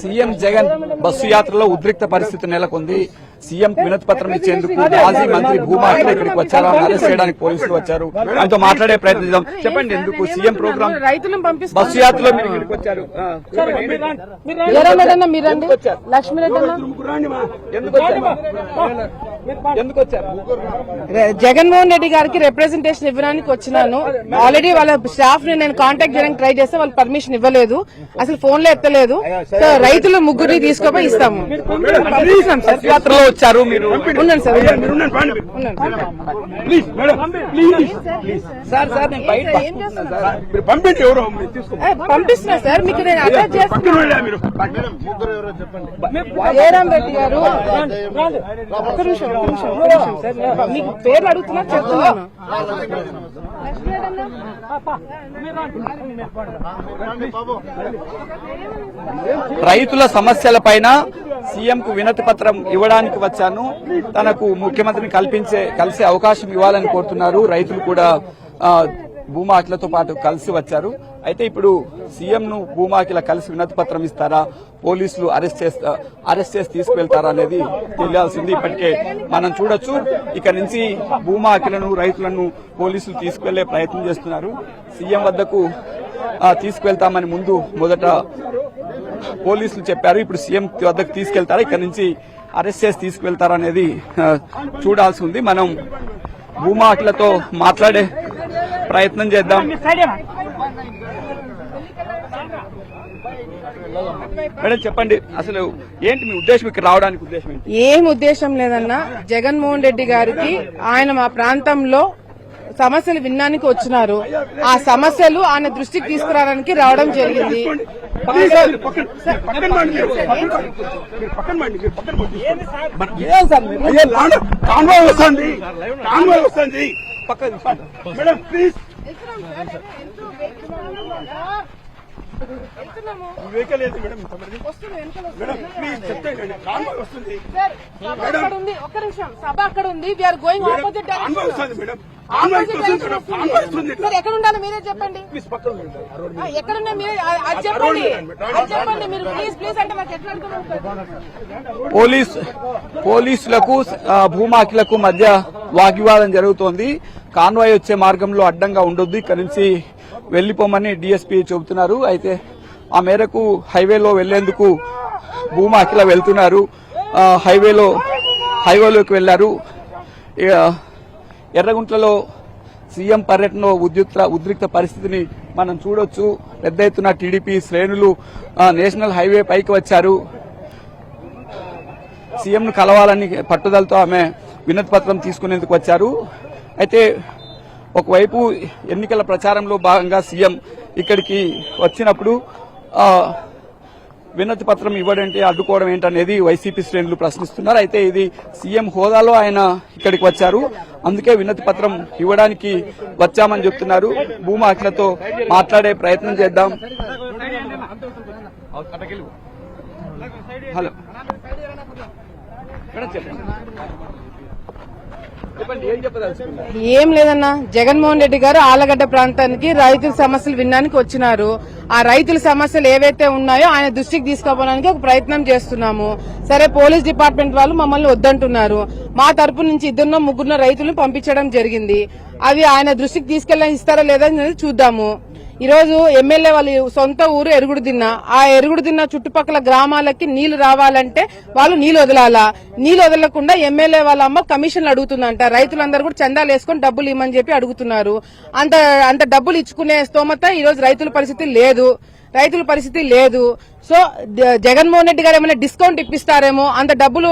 CM Jagan bus యాత్రలో ఉద్రిక్త పరిస్థితి నెలకొంది. సీఎం వినతి పత్రం ఇచ్చేందుకు మాజీ మంత్రి భూమాకి ఇక్కడికి వచ్చారు అరెస్ట్ చేయడానికి పోలీసులు వచ్చారు. ఆయనతో మాట్లాడే ప్రయత్నిద్దాం చెప్పండి ఎందుకు సీఎం ప్రోగ్రామ్? బస్సు యాత్రలో మీరు ఇక్కడికి ఎందుకు వచ్చారు? ఎందుకు వచ్చారు జగన్మోహన్ రెడ్డి గారికి రిప్రజెంటేషన్ ఇవ్వడానికి వచ్చినాను. ఆల్రెడీ వాళ్ళ స్టాఫ్ని నేను కాంటాక్ట్ చేయడానికి ట్రై చేస్తే వాళ్ళు పర్మిషన్ ఇవ్వలేదు. అసలు ఫోన్లో ఎత్తలేదు. సో రైతులు ముగ్గురిని తీసుకుపోయి ఇస్తాము. వచ్చారు సార్ నేను బయట పంపించి ఎవరో పంపిస్తున్నా సార్ మీకు నేను అటాచ్ చేస్తాను జయరాం రెడ్డి గారు. ఒక్క నిమిషం. మీకు పేర్లు అడుగుతున్నా చెప్తున్నాను రైతుల సమస్యలపైన సీఎం కు వినతి పత్రం ఇవ్వడానికి వచ్చాను. తనకు ముఖ్యమంత్రిని కల్పించే కలిసే అవకాశం ఇవ్వాలని కోరుతున్నారు. రైతులు కూడా ఆ, భూమాకిలతో పాటు కలిసి వచ్చారు. అయితే ఇప్పుడు సీఎం ను భూమాకిల కలిసి వినతి పత్రం ఇస్తారా? పోలీసులు అరెస్ట్ చేస్తా అరెస్ట్ చేసి తీసుకువెళ్తారా అనేది తెలియాల్సింది. ఇప్పటికే మనం చూడొచ్చు. ఇక్కడ నుంచి భూమాకిలను రైతులను పోలీసులు తీసుకువెళ్ళే ప్రయత్నం చేస్తున్నారు. సీఎం వద్దకు తీసుకువెళ్తామని ముందు మొదట పోలీసులు చెప్పారు. ఇప్పుడు సీఎం వద్దకు తీసుకెళ్తారా? ఇక్కడ నుంచి అరెస్ట్ చేసి తీసుకువెళ్తారా అనేది చూడాల్సి ఉంది. మనం భూమాకులతో మాట్లాడే ప్రయత్నం చేద్దాం. మేడం చెప్పండి. అసలు ఏంటి మీ ఉద్దేశం? ఇక్కడ రావడానికి ఉద్దేశం ఏంటి? ఏం ఉద్దేశం లేదన్నా జగన్మోహన్ రెడ్డి గారికి ఆయన మా ప్రాంతంలో సమస్యలు వినడానికి వచ్చినారు. ఆ సమస్యలు ఆయన దృష్టికి తీసుకురావడానికి రావడం జరిగింది. కాన్వాయ్ వస్తుంది. కాన్వాయ్ వస్తుంది. మేడం ప్లీజ్ వెహికల్ ఏంటి మేడం? ఇంతమంది? మేడం ప్లీజ్ చెప్తాను కాన్వాయ్ వస్తుంది. అక్కడ ఉంది ఒక్క నిమిషం. సభ అక్కడ ఉంది వీఆర్ గోయింగ్ ఆపోజిట్ కాన్వాయ్ వస్తుంది మేడం. కాన్వాయ్ వస్తుంది మేడం కాన్వాయ్ వస్తుంది. సార్ ఎక్కడ ఉండాలి మీరే చెప్పండి. ప్లీజ్ పక్కన ఉండండి. మీరే అది చెప్పండి. అది చెప్పండి మీరు ప్లీజ్ ప్లీజ్ అంటే మాకు ఎట్లా అర్థమవుతుంది పోలీస్ పోలీసులకు భూమాకిలకు మధ్య వాగ్వివాదం జరుగుతోంది. కాన్వాయ్ వచ్చే మార్గంలో అడ్డంగా ఉండొద్దు. ఇక్కడి నుంచి వెళ్ళిపోమని డిఎస్పీ చెబుతున్నారు. అయితే ఆ మేరకు హైవేలో వెళ్ళేందుకు భూమాకిల వెళ్తున్నారు. హైవేలో హైవేలోకి వెళ్ళారు ఎర్రగుంట్లలో సీఎం పర్యటనలో ఉద్రిక్త ఉద్రిక్త పరిస్థితిని మనం చూడొచ్చు. పెద్ద ఎత్తున టీడీపీ శ్రేణులు నేషనల్ హైవే పైకి వచ్చారు. సీఎంను కలవాలని పట్టుదలతో ఆమె వినతి పత్రం తీసుకునేందుకు వచ్చారు. అయితే ఒకవైపు ఎన్నికల ప్రచారంలో భాగంగా సీఎం ఇక్కడికి వచ్చినప్పుడు వినతి పత్రం ఇవ్వడంటే అడ్డుకోవడం ఏంటనేది వైసీపీ శ్రేణులు ప్రశ్నిస్తున్నారు. అయితే ఇది సీఎం హోదాలో ఆయన ఇక్కడికి వచ్చారు. అందుకే వినతి పత్రం ఇవ్వడానికి వచ్చామని చెప్తున్నారు. భూమా అఖిలతో మాట్లాడే ప్రయత్నం చేద్దాం. హలో. ఏం లేదన్నా. జగన్మోహన్ రెడ్డి గారు ఆలగడ్డ ప్రాంతానికి రైతుల సమస్యలు వినడానికి వచ్చినారు. ఆ రైతుల సమస్యలు ఏవైతే ఉన్నాయో ఆయన దృష్టికి తీసుకోవడానికి ఒక ప్రయత్నం చేస్తున్నాము. సరే పోలీస్ డిపార్ట్మెంట్ వాళ్ళు మమ్మల్ని వద్దంటున్నారు. మా తరపు నుంచి ఇద్దరునో ముగ్గురునో రైతులను పంపించడం జరిగింది. అవి ఆయన దృష్టికి తీసుకెళ్ళ ఇస్తారా లేదా చూద్దాము. ఈరోజు ఎమ్మెల్యే వాళ్ళు సొంత ఊరు ఎరుగుడు దిన్న ఆ ఎరుగుడు దిన్న చుట్టుపక్కల గ్రామాలకి నీళ్ళు రావాలంటే వాళ్ళు నీళ్ళు వదలాలా. నీళ్ళు వదలకుండా ఎమ్మెల్యే వాళ్ళ అమ్మ కమిషన్లు అడుగుతుందంట. రైతులందరూ కూడా చందాలు వేసుకొని డబ్బులు ఇవ్వమని చెప్పి అడుగుతున్నారు. అంత అంత డబ్బులు ఇచ్చుకునే స్తోమత ఈరోజు రైతుల పరిస్థితి లేదు. రైతుల పరిస్థితి లేదు. సో జగన్మోహన్ రెడ్డి గారు ఏమైనా డిస్కౌంట్ ఇప్పిస్తారేమో అంత డబ్బులు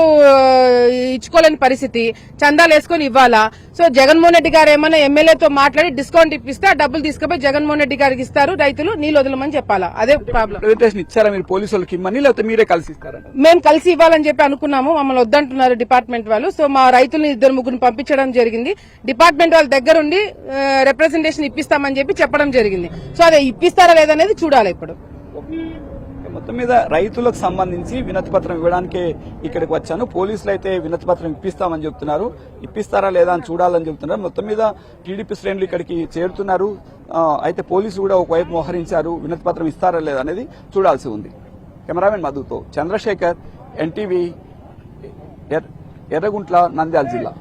ఇచ్చుకోలేని పరిస్థితి చందాలు వేసుకొని ఇవ్వాలా? సో జగన్మోహన్ రెడ్డి గారు ఏమైనా ఎమ్మెల్యేతో మాట్లాడి డిస్కౌంట్ ఇప్పిస్తే ఆ డబ్బులు తీసుకుపోయి జగన్మోహన్ రెడ్డి గారికి ఇస్తారు రైతులు నీళ్ళు వదలమని చెప్పాలా? అదే ప్రాబ్లం ఇచ్చారా మీరు పోలీసు వాళ్ళకి ఇమ్మని లేకపోతే మీరే కలిసి ఇస్తారంట మేము కలిసి ఇవ్వాలని చెప్పి అనుకున్నాము మమ్మల్ని వద్దంటున్నారు డిపార్ట్మెంట్ వాళ్ళు. సో మా రైతులను ఇద్దరు ముగ్గురు పంపించడం జరిగింది. డిపార్ట్మెంట్ వాళ్ళ దగ్గరుండి రిప్రజెంటేషన్ ఇప్పిస్తామని చెప్పి చెప్పడం జరిగింది. సో అదే ఇప్పిస్తారా లేదనేది చూడాలి ఇప్పుడు. మొత్తం మీద రైతులకు సంబంధించి వినతి పత్రం ఇవ్వడానికే ఇక్కడికి వచ్చాను. పోలీసులు అయితే వినతి పత్రం ఇప్పిస్తామని చెప్తున్నారు. ఇప్పిస్తారా లేదా అని చూడాలని చెప్తున్నారు. మొత్తం మీద టీడీపీ శ్రేణులు ఇక్కడికి చేరుతున్నారు. అయితే పోలీసులు కూడా ఒకవైపు మోహరించారు. వినతి పత్రం ఇస్తారా లేదా అనేది చూడాల్సి ఉంది. కెమెరామెన్ మధుతో చంద్రశేఖర్ ఎన్టీవీ ఎర్రగుంట్ల నంద్యాల జిల్లా.